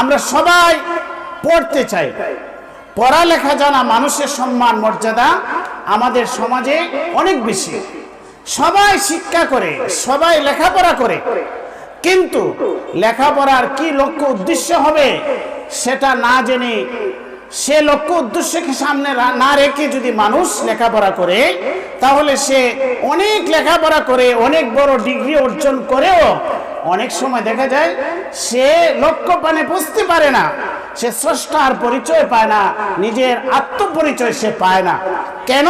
আমরা সবাই পড়তে চাই। পড়ালেখা জানা মানুষের সম্মান, মর্যাদা আমাদের সমাজে অনেক বেশি। সবাই শিক্ষা করে, সবাই লেখাপড়া করে। কিন্তু লেখাপড়ার কি লক্ষ্য উদ্দেশ্য হবে সেটা না জেনে সে লক্ষ্য উদ্দেশ্যকে সামনে না রেখে যদি মানুষ লেখাপড়া করে, তাহলে সে অনেক লেখাপড়া করে, অনেক বড় ডিগ্রি অর্জন করেও অনেক সময় দেখা যায়, সে লক্ষ্য পানে বুঝতে পারে না, সে স্রষ্টার পরিচয় পায় না, নিজের আত্মপরিচয় সে পায় না। কেন?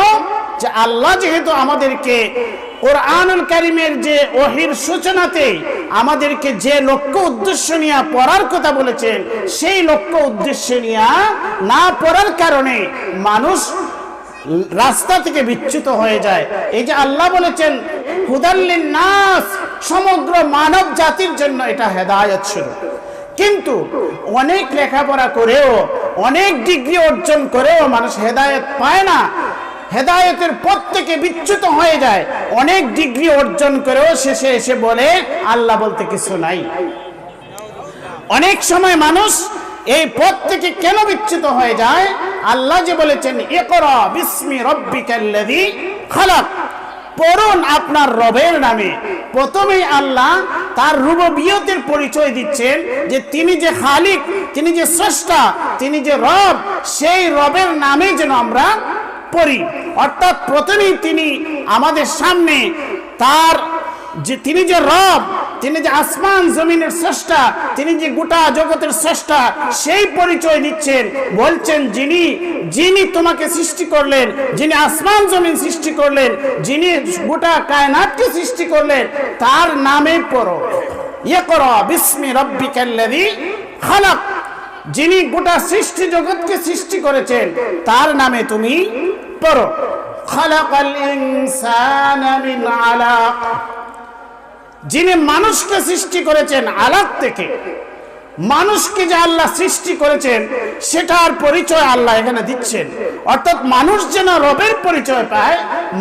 যে আল্লাহ যেহেতু আমাদেরকে কোরআনুল কারিমের যে ওহির সূচনাতে আমাদেরকে যে লক্ষ্য উদ্দেশ্য নিয়ে পড়ার কথা বলেছেন, সেই লক্ষ্য উদ্দেশ্য নিয়ে না পড়ার কারণে মানুষ রাস্তা থেকে বিচ্যুত হয়ে যায়। এই যে আল্লাহ বলেছেন হুদাল্লিন নাস সমগ্র মানব জাতির জন্য এটা হেদায়ত ছিল কিন্তু অনেক লেখাপড়া করেও, অনেক ডিগ্রি অর্জন করেও মানুষ হেদায়ত পায় না। হেদায়তের পথ থেকে বিচ্যুত হয়ে যায়। অনেক ডিগ্রি অর্জন করেও শেষে এসে বলে, আল্লাহ বলতে কিছু নাই। অনেক সময় মানুষ এই পথ থেকে কেন বিচ্যুত হয়ে যায়? আল্লাহ যে বলেছেন পড়ুন আপনার রবের নামে। প্রথমেই আল্লাহ তার রুববিয়তের পরিচয় দিচ্ছেন যে তিনি যে খালিক, তিনি যে স্রষ্টা, তিনি যে রব, সেই রবের নামে যেন আমরা পড়ি। অর্থাৎ প্রথমেই তিনি আমাদের সামনে তার যে তিনি যে রব, তিনি যে আসমান জমিনের স্রষ্টা, তিনি যে গোটা জগতের স্রষ্টা, সেই পরিচয় দিচ্ছেন, বলছেন যিনি যিনি তোমাকে সৃষ্টি করলেন, যিনি আসমান জমিন সৃষ্টি করলেন, যিনি গোটা কায়নাতকে সৃষ্টি করলেন, তার নামে পড়ো। ইয়ে করো বিস্মি রব্বি রব্বিকাল্লাযী খালাক। যিনি গোটা সৃষ্টি জগৎকে সৃষ্টি করেছেন, তার নামে তুমি পড়ো। খালাকাল ইনসানা মিন আলাক। যিনি মানুষকে সৃষ্টি করেছেন আলাদ থেকে, মানুষকে যে আল্লাহ সৃষ্টি করেছেন, সেটার পরিচয় আল্লাহ এখানে দিচ্ছেন। অর্থাৎ মানুষ যেন রবের পরিচয় পায়,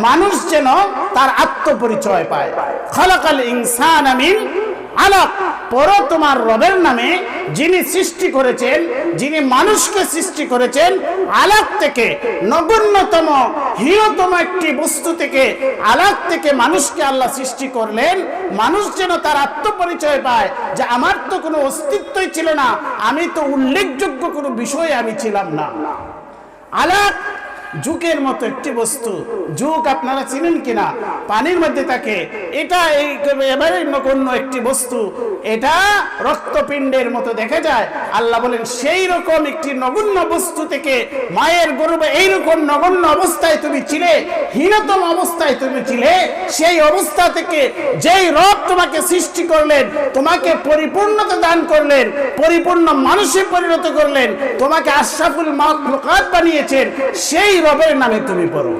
মানুষ যেন তার আত্মপরিচয় পায়। খালাকাল ইনসান আমিন আলাপ পর তোমার রবের নামে যিনি সৃষ্টি করেছেন, যিনি মানুষকে সৃষ্টি করেছেন, আলাপ থেকে, নগণ্যতম হীনতম একটি বস্তু থেকে, আলাপ থেকে মানুষকে আল্লাহ সৃষ্টি করলেন। মানুষ যেন তার আত্মপরিচয় পায় যে আমার তো কোনো অস্তিত্বই ছিল না, আমি তো উল্লেখযোগ্য কোনো বিষয়ে আমি ছিলাম না। আলাপ যুগের মতো একটি বস্তু। যুগ আপনারা চিনেন কিনা? পানির মধ্যে থাকে। এটা এই এবারে নগণ্য একটি বস্তু। এটা রক্তপিণ্ডের মতো দেখা যায়। আল্লাহ বলেন সেই রকম একটি নগণ্য বস্তু থেকে মায়ের গর্বে, এইরকম নগণ্য অবস্থায় তুমি ছিলে, হীনতম অবস্থায় তুমি ছিলে, সেই অবস্থা থেকে যেই রব তোমাকে সৃষ্টি করলেন, তোমাকে পরিপূর্ণতা দান করলেন, পরিপূর্ণ মানুষে পরিণত করলেন, তোমাকে আশরাফুল মাখলুকাত বানিয়েছেন, সেই রবের নামে তুমি পড়ো?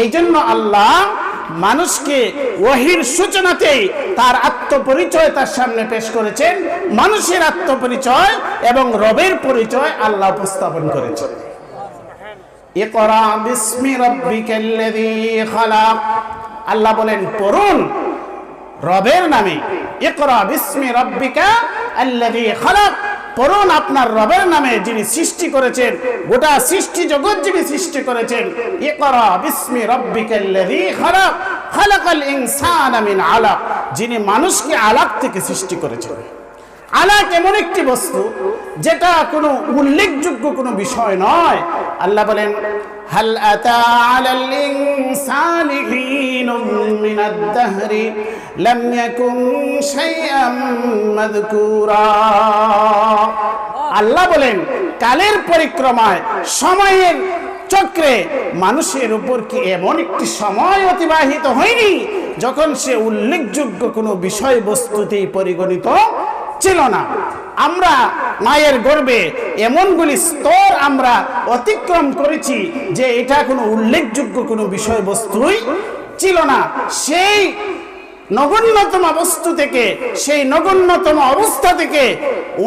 এই জন্য আল্লাহ মানুষকে ওহির সূচনাতেই তার আত্মপরিচয় তার সামনে পেশ করেছেন, মানুষের আত্মপরিচয় এবং রবের পরিচয় আল্লাহ উপস্থাপন করেছেন। আল্লাহ বলেন, পড়ুন রবের নামে। পড়ুন আপনার রবের নামে যিনি সৃষ্টি করেছেন, গোটা সৃষ্টি জগৎ যিনি সৃষ্টি করেছেন। ইকরা বিস্মি রাব্বিকাল্লাযী খালাক, খালাকাল ইনসানা মিন আলাক, যিনি মানুষকে আলাক থেকে সৃষ্টি করেছেন। আলাক এমন একটি বস্তু, যেটা কোনো উল্লেখযোগ্য কোনো বিষয় নয়। আল্লাহ বলেন, হাল আতা আলাল ইনসানি হিনুম মিনাদ দাহরি লাম ইয়াকুন শাইআম মাযকুরা আল্লাহ বলেন, কালের পরিক্রমায়, সময়ের চক্রে মানুষের উপর কি এমন একটি সময় অতিবাহিত হয়নি, যখন সে উল্লেখযোগ্য কোনো বিষয়বস্তুতেই পরিগণিত ছিল না? আমরা মায়ের গর্বে এমনগুলি স্তর আমরা অতিক্রম করেছি যে এটা কোনো উল্লেখযোগ্য কোনো বিষয়বস্তুই ছিল না। সেই নগণ্যতম বস্তু থেকে, সেই নগণ্যতম অবস্থা থেকে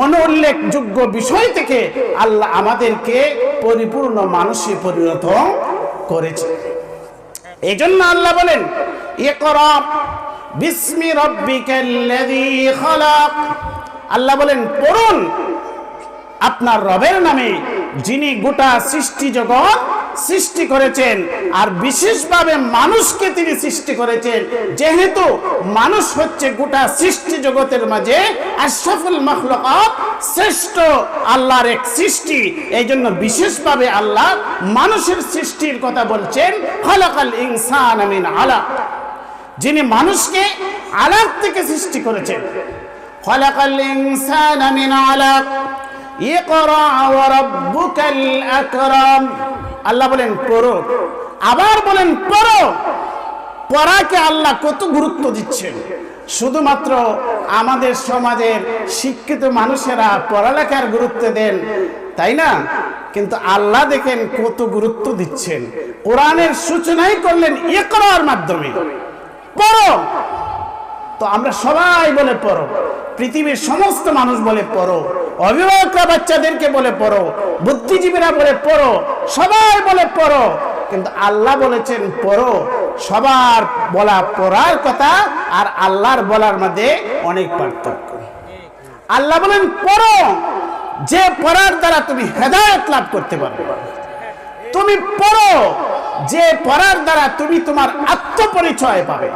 অনুল্লেখযোগ্য বিষয় থেকে আল্লাহ আমাদেরকে পরিপূর্ণ মানুষে পরিণত করেছে। এই জন্য আল্লাহ বলেন আল্লাহ বলেন, পড়ুন, আপনার রবের নামে যিনি গোটা সৃষ্টি জগৎ সৃষ্টি করেছেন। আর বিশেষভাবে মানুষকে তিনি সৃষ্টি করেছেন। যেহেতু মানুষ হচ্ছে গোটা সৃষ্টি জগতের মাঝে আশরাফুল মখলুকাত শ্রেষ্ঠ আল্লাহর এক সৃষ্টি। এই জন্য বিশেষভাবে আল্লাহ মানুষের সৃষ্টির কথা বলছেন, খলাকাল ইনসান আমিন আলা যিনি মানুষকে আলাপ থেকে সৃষ্টি করেছেন। খলাকাল ইনসান মিন আলাক। ইকরা ওয়া রাব্বুকাল আকরাম। আল্লাহ বলেন পড়ো আবার বলেন পড়ো পড়াকে আল্লাহ কত গুরুত্ব দিচ্ছেন। শুধুমাত্র আমাদের সমাজের শিক্ষিত মানুষেরা পড়ালেখার গুরুত্ব দেন, তাই না? কিন্তু আল্লাহ দেখেন কত গুরুত্ব দিচ্ছেন। কোরআনের সূচনাই করলেন এ করার মাধ্যমে। পড়ো। তো আমরা সবাই বলে পড়ো। পৃথিবীর সমস্ত মানুষ বলে পড়ো। অভিভাবকরা বাচ্চাদেরকে বলে পড়ো। বুদ্ধিজীবীরা বলে পড়ো। সবাই বলে পড়ো। কিন্তু আল্লাহ বলেছেন, পড়ো। সবার বলা পড়ার কথা আর আল্লাহর বলার মধ্যে অনেক পার্থক্য। আল্লাহ বলেন, পড়ো। যে পড়ার দ্বারা তুমি হেদায়ত লাভ করতে পারবে। তুমি পড়ো। যে পড়ার দ্বারা তুমি তোমার আত্মপরিচয় পাবে।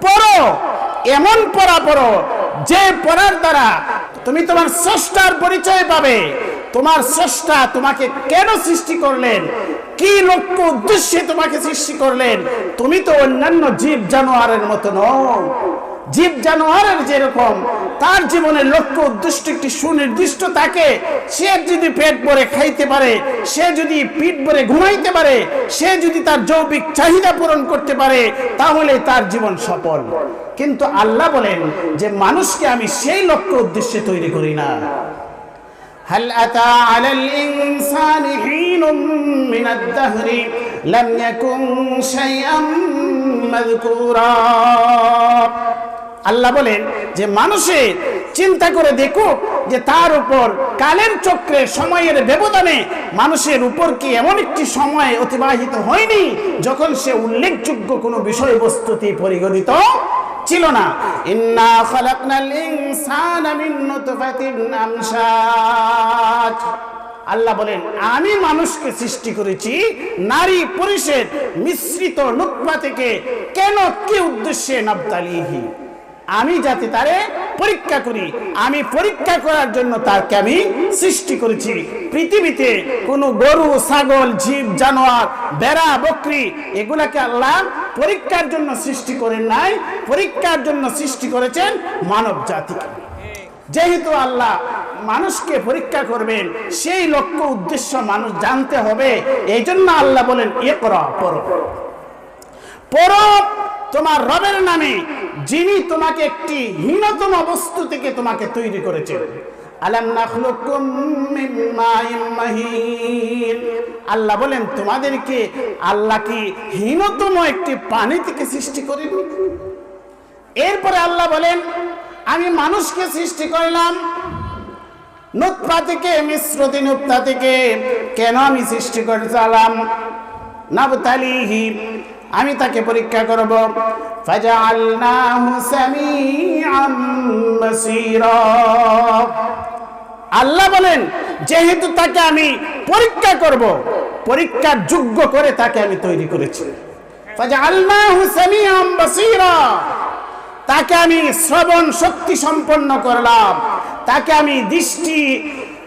পড়ো। এমন পড়া পড়ো, যে পড়ার দ্বারা তুমি তোমার স্রষ্টার পরিচয় পাবে। তোমার স্রষ্টা তোমাকে কেন সৃষ্টি করলেন? কি লক্ষ্য উদ্দেশ্যে তোমাকে সৃষ্টি করলেন? তুমি তো অন্যান্য জীব জানোয়ারের মতো নও। জীব জানোয়ারের যেরকম তার জীবনের লক্ষ্য উদ্দেশ্য একটি সুনির্দিষ্ট থাকে সে যদি পেট ভরে খাইতে পারে সে যদি পিঠ ভরে ঘুমাইতে পারে সে যদি তার যৌবিক চাহিদা পূরণ করতে পারে তাহলে তার জীবন সফল কিন্তু আল্লাহ বলেন যে মানুষকে আমি সেই লক্ষ্য উদ্দেশ্যে তৈরি করি না هل أتى على الإنسان حين من الدهر لم يكن شيئا مذكورا আল্লাহ বলেন যে মানুষের চিন্তা করে দেখো যে তার উপর কালের চক্রে সময়ের ব্যবধানে মানুষের উপর কি এমন একটি সময় অতিবাহিত হয়নি যখন সে উল্লেখযোগ্য কোনো বিষয়বস্তুতে পরিগণিত ছিল না? ইন্না খালাকনাল ইনসানা আল্লাহ বলেন, আমি মানুষকে সৃষ্টি করেছি নারী পুরুষের মিশ্রিত নুতফা থেকে। কেন কি উদ্দেশ্যে নাবতালিহি? আমি যাতে তারে পরীক্ষা করি। আমি পরীক্ষা করার জন্য তাকে আমি সৃষ্টি করেছি। পৃথিবীতে কোনো গরু, ছাগল, জীব, জানোয়ার বেড়া বকরি, এগুলাকে আল্লাহ পরীক্ষার জন্য সৃষ্টি করেন নাই। পরীক্ষার জন্য সৃষ্টি করেছেন মানব জাতিকে। যেহেতু আল্লাহ মানুষকে পরীক্ষা করবেন, সেই লক্ষ্য, উদ্দেশ্য মানুষ জানতে হবে। এই জন্য আল্লাহ বলেন এ কর পড়ো। পড়ো তোমার রবের নামে। যিনি তোমাকে একটি হীনতম বস্তু থেকে তোমাকে তৈরি করেছেন। আল্লাহ বলেন, তোমাদেরকে আল্লাহ কি হীনতম একটি পানি থেকে সৃষ্টি করেনি? এরপরে আল্লাহ বলেন, আমি মানুষকে সৃষ্টি করলাম। নুৎফা থেকে মিশ্রতি নুৎফা থেকে কেন আমি সৃষ্টি করে চালাম? নাবতালিহি আমি তাকে পরীক্ষা করব। আল্লাহ বলেন, যেহেতু তাকে আমি পরীক্ষা করব, পরীক্ষার যোগ্য করে তাকে আমি তৈরি করেছি। তাকে আমি শ্রবণ শক্তি সম্পন্ন করলাম। তাকে আমি দৃষ্টি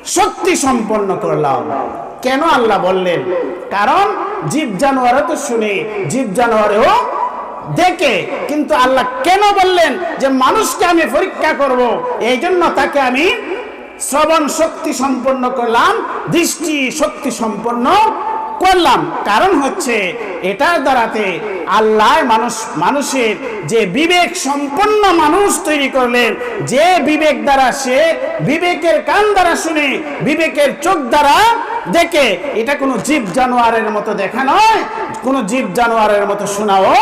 শক্তি সম্পন্ন করলাম। কেন আল্লাহ বললেন? কারণ জীব জানোয়ারও তো শুনে, জীব জানোয়ারেও দেখে। কিন্তু আল্লাহ কেন বললেন যে মানুষকে আমি পরীক্ষা করব? এই জন্য তাকে আমি শ্রবণ শক্তি সম্পন্ন করলাম, দৃষ্টি শক্তি সম্পন্ন করলাম। কারণ হচ্ছে এটার দ্বারাতে আল্লাহ মানুষ, মানুষের যে বিবেক সম্পন্ন মানুষ তৈরি করলেন, যে বিবেক দ্বারা সে বিবেকের কান দ্বারা শুনে, বিবেকের চোখ দ্বারা দেখে, এটা কোনো জীব জানোয়ারের মতো দেখা নয়, কোনো জীব জানোয়ারের মতো শোনাও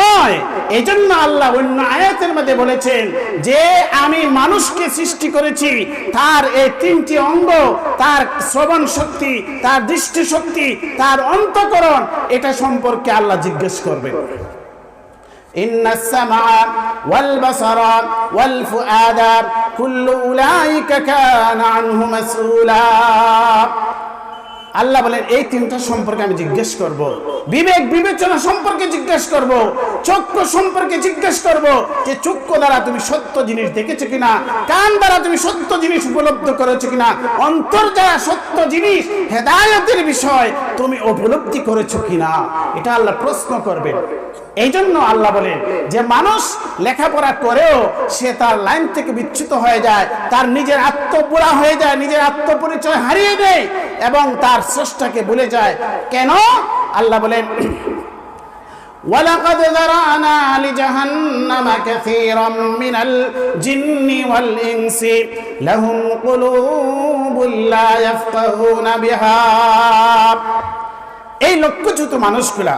নয়। এই জন্য আল্লাহ অন্য আয়াতের মধ্যে বলেছেন, যে আমি মানুষকে সৃষ্টি করেছি, তার এই তিনটি অঙ্গ, তার শ্রবণ শক্তি, তার দৃষ্টিশক্তি তার অন্তকরণ, এটা সম্পর্কে আল্লাহ জিজ্ঞেস করবে إن السمع والبصر والفؤاد كل أولئك كان عنه مسؤولا আল্লাহ বলেন এই তিনটা সম্পর্কে আমি জিজ্ঞেস করব বিবেক বিবেচনা সম্পর্কে জিজ্ঞেস করব চক্ষু সম্পর্কে জিজ্ঞেস করব যে চক্ষু দ্বারা তুমি সত্য জিনিস দেখেছো কিনা কান দ্বারা তুমি সত্য জিনিস উপলব্ধ করেছো কিনা অন্তর দ্বারা সত্য জিনিস হেদায়তের বিষয় তুমি উপলব্ধি করেছো কিনা এটা আল্লাহ প্রশ্ন করবেন এই জন্য আল্লাহ বলেন যে মানুষ লেখাপড়া করেও সে তার লাইন থেকে বিচ্যুত হয়ে যায় তার নিজের আত্মপুরা হয়ে যায় নিজের আত্মপরিচয় হারিয়ে দেয় এবং তার স্রষ্টাকে ভুলে যায় কেন আল্লাহ বলেন ولقد ذرأنا لجهنم كثيرا من الجن والإنس لهم قلوب لا يفقهون بها এই লক্ষ্যচ্যুত মানুষগুলা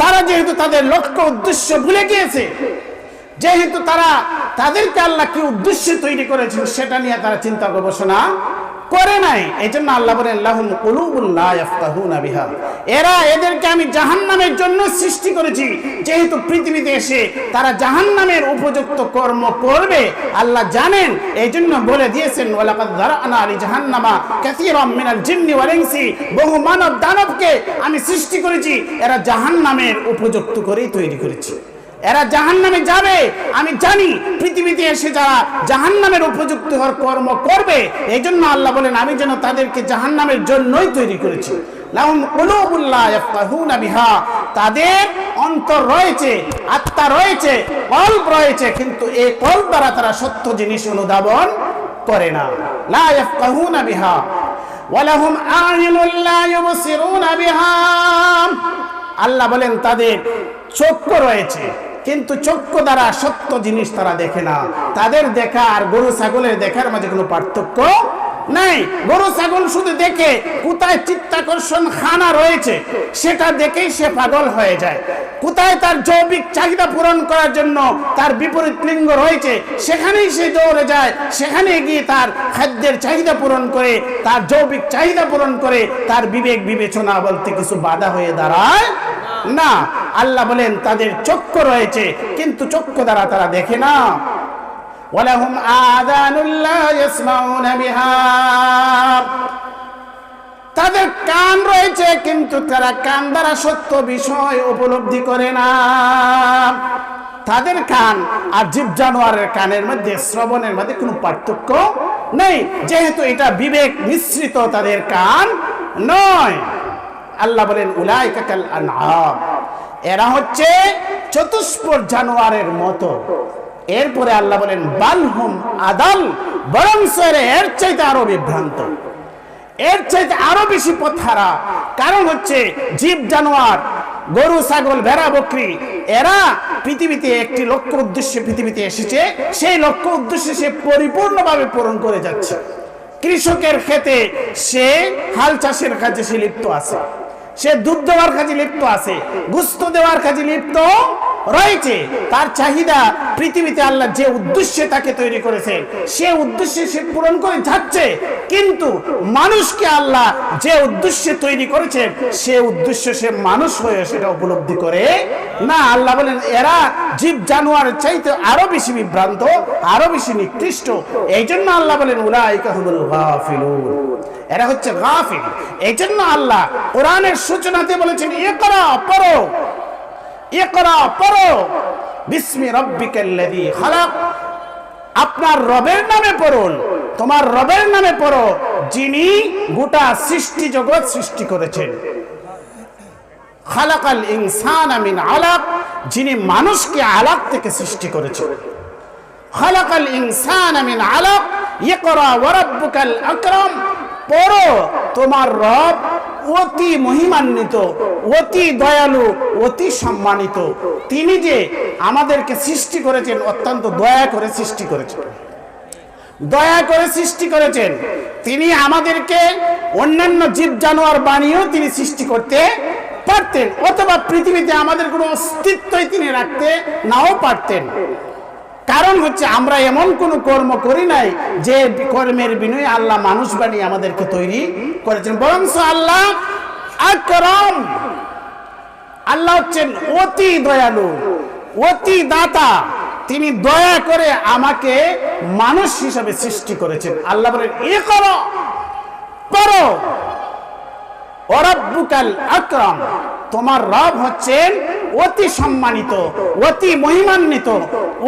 তারা যেহেতু তাদের লক্ষ্য উদ্দেশ্য ভুলে গিয়েছে, যেহেতু তারা তাদেরকে আল্লাহ কি উদ্দেশ্য তৈরি করেছেন সেটা নিয়ে তারা চিন্তা গবেষণা করে নাই। এই জন্য আল্লাহ বলেন বিহা। এরা এদেরকে আমি জাহান্নামের জন্য সৃষ্টি করেছি। যেহেতু পৃথিবীতে এসে তারা জাহান্নামের উপযুক্ত কর্ম করবে, আল্লাহ জানেন এই জন্য বলে দিয়েছেন জাহান্নামা জিন্নি বহু মানব দানবকে আমি সৃষ্টি করেছি, এরা জাহান্নামের উপযুক্ত করেই তৈরি করেছি। এরা জাহান নামে যাবে। আমি জানি পৃথিবীতে এসে যারা জাহান নামের উপযুক্ত হওয়ার কর্ম করবে এই জন্য আল্লাহ বলেন, আমি যেন তাদেরকে জাহান নামের জন্যই তৈরি করেছি। তাদের অন্তর রয়েছে, আত্মা রয়েছে, কল্প রয়েছে, কিন্তু এই কল্প দ্বারা তারা সত্য জিনিস অনুধাবন করে না। লা ইয়াফকাহুনা বিহা। ওয়ালাহুম আ'য়ুনুন লা ইউবসিরুনা বিহা। আল্লাহ বলেন, তাদের চক্ষু রয়েছে কিন্তু চক্ষু দ্বারা সত্য জিনিস তারা দেখে না। তাদের দেখা আর গরু, ছাগলের দেখার মাঝে কোনো পার্থক্য নাই। গরু, ছাগল শুধু দেখে কোথায় চিত্তাকর্ষণ খানা রয়েছে, সেটা দেখেই সে পাগল হয়ে যায়। কোথায় তার জৈবিক চাহিদা পূরণ করার জন্য তার বিপরীত লিঙ্গ রয়েছে, সেখানেই সে দৌড়ে যায়, সেখানে গিয়ে তার খাদ্যের চাহিদা পূরণ করে, তার জৈবিক চাহিদা পূরণ করে, তার বিবেক বিবেচনা বলতে কিছু বাধা হয়ে দাঁড়ায় না। আল্লাহ বলেন, তাদের চক্ষু রয়েছে, কিন্তু চক্ষু দ্বারা তারা দেখে না। ولهم آذان لا يسمعون بها তাদের কান রয়েছে কিন্তু তারা কান দ্বারা সত্য বিষয় উপলব্ধি করে না তাদের কান আর জীব জানোয়ারের কানের মধ্যে শ্রবণের মধ্যে কোনো পার্থক্য নেই যেহেতু এটা বিবেক মিশ্রিত তাদের কান নয় আল্লাহ বলেন উলাই কাকাল আনআম এরা হচ্ছে চতুষ্পর জানোয়ারের মতো এরপরে আল্লাহ বলেন বালহুম আদাল, বরং এর চাইতে আরও বিভ্রান্ত। এর চাইতে আরও বেশি পথহারা। কারণ হচ্ছে জীব, জানোয়ার, গরু, ছাগল, ভেড়া, বকরি, এরা পৃথিবীতে একটি লক্ষ্য উদ্দেশ্যে পৃথিবীতে এসেছে। সেই লক্ষ্য উদ্দেশ্যে সে পরিপূর্ণভাবে পূরণ করে যাচ্ছে। কৃষকের ক্ষেতে সে হাল চাষের কাজে সে লিপ্ত আছে। সে দুধ দেওয়ার কাজে লিপ্ত আছে। গুস্ত দেওয়ার কাজে লিপ্ত রয়েছে। তার চাহিদা পৃথিবীতে আল্লাহ যে উদ্দেশ্যে তাকে তৈরি করেছেন সে উদ্দেশ্যে সে পূরণ করে যাচ্ছে। কিন্তু মানুষকে আল্লাহ যে উদ্দেশ্যে তৈরি করেছেন সে উদ্দেশ্য সে মানুষ হয়ে সেটা উপলব্ধি করে না। আল্লাহ বলেন, এরা জীব জানোয়ার চাইতে আরও বেশি বিভ্রান্ত, আরও বেশি নিকৃষ্ট। এই জন্য আল্লাহ বলেন, উলাইকা এরা হচ্ছে গাফিল। এই জন্য আল্লাহ কোরআনের সূচনাতে বলেছেন, ইকরা, পড়ো। ইকরা, পড়ো। বিস্মি রব্বিকাল্লাযী খালাক। আপনার রবের নামে পড়ুন। তোমার রবের নামে পড়ো, যিনি গোটা সৃষ্টি জগৎ সৃষ্টি করেছেন। খালাকাল ইনসান মিন আলাক, যিনি মানুষকে আলাক থেকে সৃষ্টি করেছেন। খালাকাল ইনসান মিন আলাক, ইকরা ওয়া রাব্বুকাল আকরাম। পড়ো, তোমার রব অতি মহিমান্বিত, অতি দয়ালু, অতি সম্মানিত। তিনি যে আমাদেরকে সৃষ্টি করেছেন, অত্যন্ত দয়া করে সৃষ্টি করেছেন। দয়া করে সৃষ্টি করেছেন। তিনি আমাদেরকে অন্যান্য জীব জানোয়ার বানিয়েও তিনি সৃষ্টি করতে পারতেন, অথবা পৃথিবীতে আমাদের কোনো অস্তিত্বই তিনি রাখতে নাও পারতেন। কারণ হচ্ছে আমরা এমন কোন কর্ম করি নাই যে কর্মের বিনয়ে আল্লাহ মানুষ বানিয়ে আমাদেরকে তৈরি করেছেন। বরং আল্লাহ আকরম। আল্লাহ হচ্ছেন অতি দয়ালু, অতি দাতা। তিনি দয়া করে আমাকে মানুষ হিসাবে সৃষ্টি করেছেন। আল্লাহ বলেন, এ করো করো। অরব্বুকাল আকরাম তোমার রব হচ্ছেন অতি সম্মানিত অতি মহিমান্বিত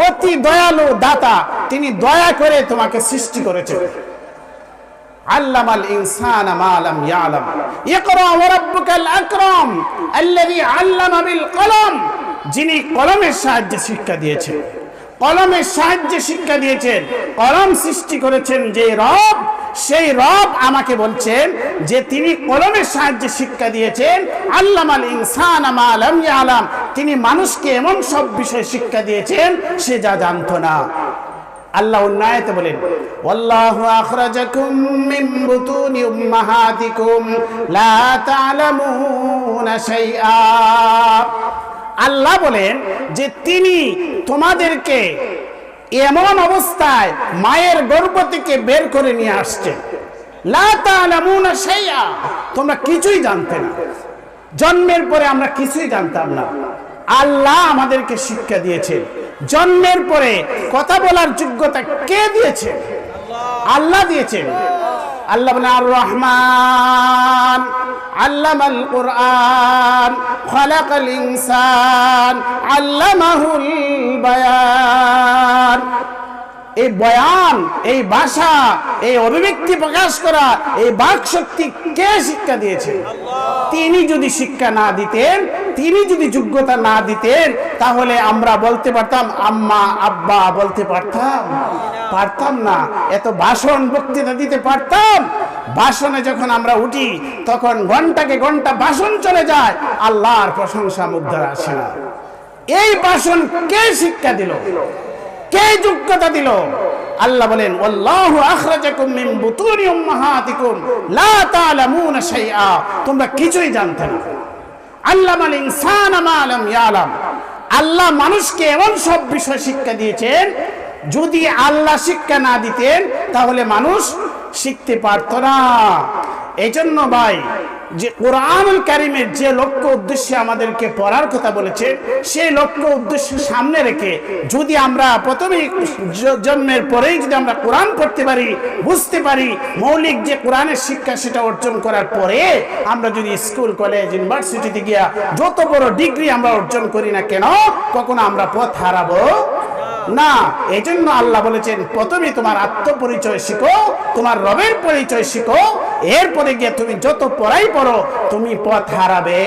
অতি দয়ালু দাতা তিনি দয়া করে তোমাকে সৃষ্টি করেছেন علم الإنسان ما لم يعلم اقرأ وربك الأكرم الذي علم بالقلم যিনি কলমের সাহায্যে শিক্ষা দিয়েছেন কলমের সাহায্যে শিক্ষা দিয়েছেন, কলম সৃষ্টি করেছেন যে রব, সেই রব আমাকে বলছেন যে তিনি কলমের সাহায্যে শিক্ষা দিয়েছেন, আল্লামাল ইনসান আলাম আলাম তিনি মানুষকে এমন সব বিষয়ে শিক্ষা দিয়েছেন, সে যা জানতো না। আল্লাহ উন্নায়তে বলেন, ওয়াল্লাহু আখরাজাকুম মিন বুতুনি উম্মাহাতিকুম, লা তা'লামুনা শাইআ। আল্লাহ বলেন যে তিনি তোমাদেরকে এমন অবস্থায় মায়ের গর্ভ থেকে বের করে নিয়ে শাইআ। তোমরা কিছুই জানতে না। জন্মের পরে আমরা কিছুই জানতাম না। আল্লাহ আমাদেরকে শিক্ষা দিয়েছেন। জন্মের পরে কথা বলার যোগ্যতা কে দিয়েছে? আল্লাহ দিয়েছেন। আল্লাহ বলে আর রহমান আল্লামাল কোরআন, খলাকাল ইনসান এই বয়ান, এই ভাষা, এই অভিব্যক্তি প্রকাশ করা, এই বাক শক্তি কে শিক্ষা দিয়েছে? তিনি যদি শিক্ষা না দিতেন, তিনি যদি যোগ্যতা না দিতেন, তাহলে আমরা বলতে পারতাম, আম্মা, আব্বা বলতে পারতাম। পারতাম না। এত ভাষণ বক্তৃতা দিতে পারতাম। ভাষণে যখন আমরা উঠি, তখন ঘন্টাকে ঘণ্টা ভাষণ চলে যায়, আল্লাহর প্রশংসা মুগ্ধার আসে না। এই ভাষণ কে শিক্ষা দিল? কে যোগ্যতা দিল? আল্লাহ বলেন আল্লাহু আখরাজাকুম মিন বুতুনি উম্মাহাতিকুম, লা তা'লামুনা শাইআ। তোমরা কিছুই জানতে না। আল্লামাল ইনসানা মা লাম ইয়ালাম। আল্লাহ মানুষকে এমন সব বিষয় শিক্ষা দিয়েছেন, যদি আল্লাহ শিক্ষা না দিতেন, তাহলে মানুষ শিখতে পারত না। এই জন্য ভাই যে কোরআনুল কারিমের যে লক্ষ্য উদ্দেশ্যে আমাদেরকে পড়ার কথা বলেছে, সেই লক্ষ্য উদ্দেশ্য সামনে রেখে যদি আমরা প্রথমেই জ- জন্মের পরেই যদি আমরা কোরআন পড়তে পারি, বুঝতে পারি, মৌলিক যে কোরআনের শিক্ষা সেটা অর্জন করার পরে আমরা যদি স্কুল, কলেজ, ইউনিভার্সিটিতে গিয়া যত বড় ডিগ্রি আমরা অর্জন করি না কেন, কখনো আমরা পথ হারাবো না এই জন্য আল্লাহ বলেছেন, প্রথমে তোমার আত্মপরিচয় শিখো, তোমার রবের পরিচয় শিখো, এরপরে গিয়ে তুমি যত পড়াই পড়ো, তুমি পথ হারাবে।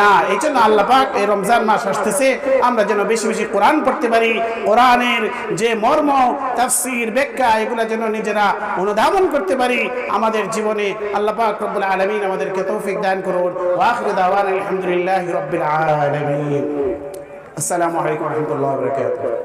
না এই জন্য আল্লাহ পাক এই রমজান মাস আসতেছে, আমরা যেন বেশি বেশি কোরআন পড়তে পারি, কোরআনের যে মর্ম, তাফসির, ব্যাখ্যা, এগুলো যেন নিজেরা অনুধাবন করতে পারি, আমাদের জীবনে আল্লাহ পাক রব্বুল আলামিন আমাদেরকে তৌফিক দান করুন দাওয়ানা আলহামদুলিল্লাহি রাব্বিল আলামিন। আসসালামু আলাইকুম রাহমাতুল্লাহি